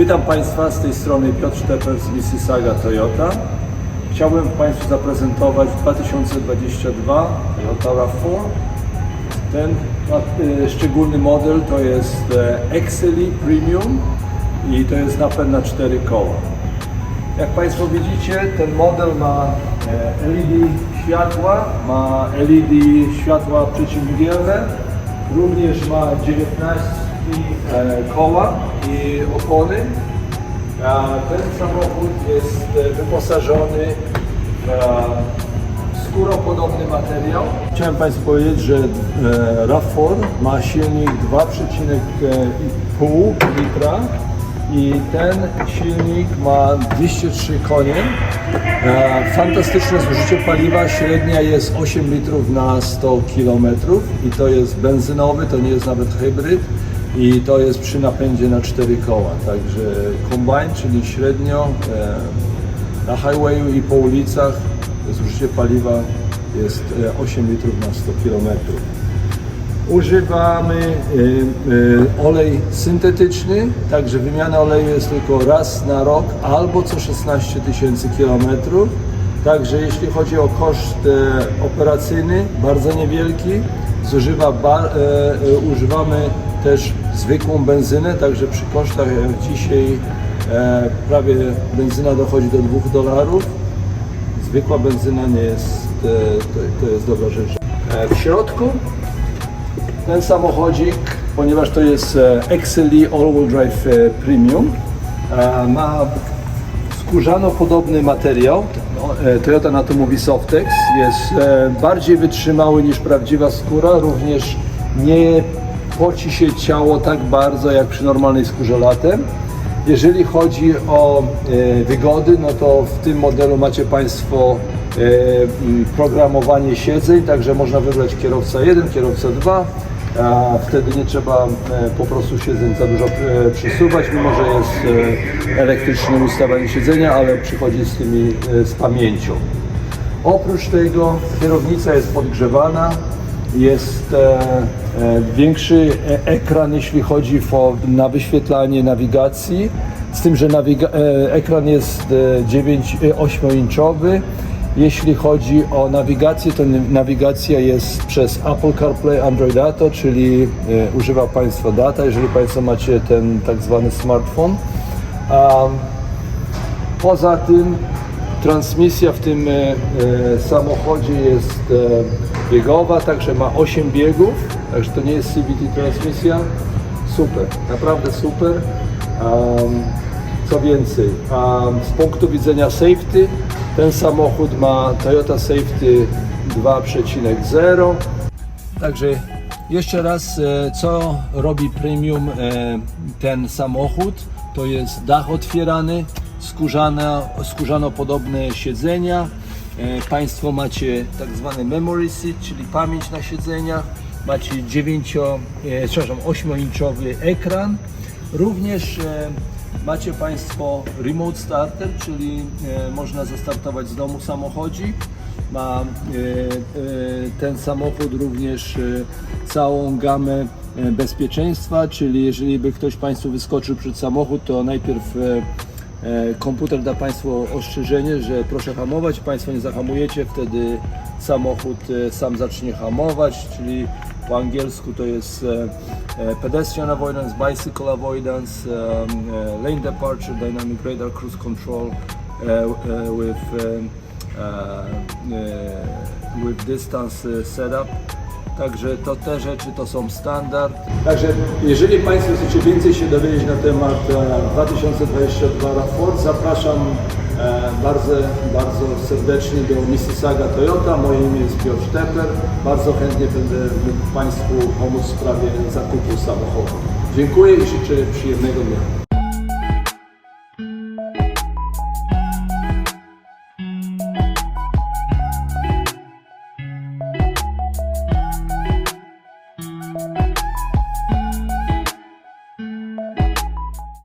Witam Państwa, z tej strony Piotr Szteper z Mississauga Toyota. Chciałbym Państwu zaprezentować 2022 Toyota RAV4. Ten e, szczególny model to jest e, Exceli Premium i to jest napęd na 4 koła. Jak Państwo widzicie, ten model ma e, LED światła, ma LED światła przeciwmgielne, również ma 19 e, koła i opony. Ten samochód jest e, wyposażony w e, skóropodobny materiał. Chciałem Państwu powiedzieć, że e, RAV4 ma silnik 2,5 litra i ten silnik ma 203 konie. E, Fantastyczne zużycie paliwa, średnia jest 8 litrów na 100 km i to jest benzynowy, to nie jest nawet hybryd i to jest przy napędzie na 4 koła, także combine, czyli średnio e, na highwayu i po ulicach zużycie paliwa jest e, 8 litrów na 100 km. Używamy y, olej syntetyczny, także wymiana oleju jest tylko raz na rok albo co 16 tysięcy kilometrów. Także jeśli chodzi o koszt e, operacyjny, bardzo niewielki. Zużywa e, e, używamy też zwykłą benzynę, także przy kosztach dzisiaj e, prawie benzyna dochodzi do 2 dolarów. Zwykła benzyna nie jest, e, to, to jest dobra rzecz. E, W środku ten samochodzik, ponieważ to jest e, Exceli All-Wheel Drive Premium, ma skórzano-podobny materiał. No, Toyota na to mówi Softex. Jest bardziej wytrzymały niż prawdziwa skóra, również nie poci się ciało tak bardzo jak przy normalnej skórze latem. Jeżeli chodzi o e, wygody, no to w tym modelu macie Państwo e, programowanie siedzeń, także można wybrać kierowca 1, kierowca 2. A wtedy nie trzeba e, po prostu siedzeń za dużo przesuwać, mimo że jest elektryczne ustawianie siedzenia, ale przychodzi z tymi z pamięcią. Oprócz tego kierownica jest podgrzewana, jest e, e, większy e, ekran, jeśli chodzi o, na wyświetlanie nawigacji, z tym, że nawiga- ekran jest e, 9, e, 8-inchowy. Jeśli chodzi o nawigację, to nawigacja jest przez Apple CarPlay Android Auto, czyli używa Państwo data, jeżeli Państwo macie ten tak zwany smartfon. Poza tym transmisja w tym e, e, samochodzie jest e, biegowa, także ma 8 biegów, także to nie jest CVT transmisja. Super, naprawdę super. Um, co więcej, um, z punktu widzenia safety, ten samochód ma Toyota Safety 2.0. Także jeszcze raz, co robi premium ten samochód? To jest dach otwierany, skórzane, skórzano-podobne siedzenia. E, Państwo macie tak zwany memory seat, czyli pamięć na siedzeniach. Macie 9, e, przepraszam, 8-inchowy ekran. Również e, macie Państwo remote starter, czyli można zastartować z domu samochodzik. Ma ten samochód również całą gamę bezpieczeństwa, czyli jeżeli by ktoś Państwu wyskoczył przed samochód, to najpierw komputer da Państwu ostrzeżenie, że proszę hamować, Państwo nie zahamujecie, wtedy samochód e, sam zacznie hamować, czyli po angielsku to jest e, e, pedestrian avoidance, bicycle avoidance, e, lane departure, dynamic radar cruise control e, e, with e, e, with distance e, setup. Także to te rzeczy to są standard. Także jeżeli Państwo chcecie więcej się dowiedzieć na temat e, 2022 RAV4, zapraszam e, bardzo, bardzo serdecznie do Mississauga Toyota. Moje imię jest Piotr Szteper. Bardzo chętnie będę mógł Państwu pomóc w sprawie zakupu samochodu. Dziękuję i życzę przyjemnego dnia.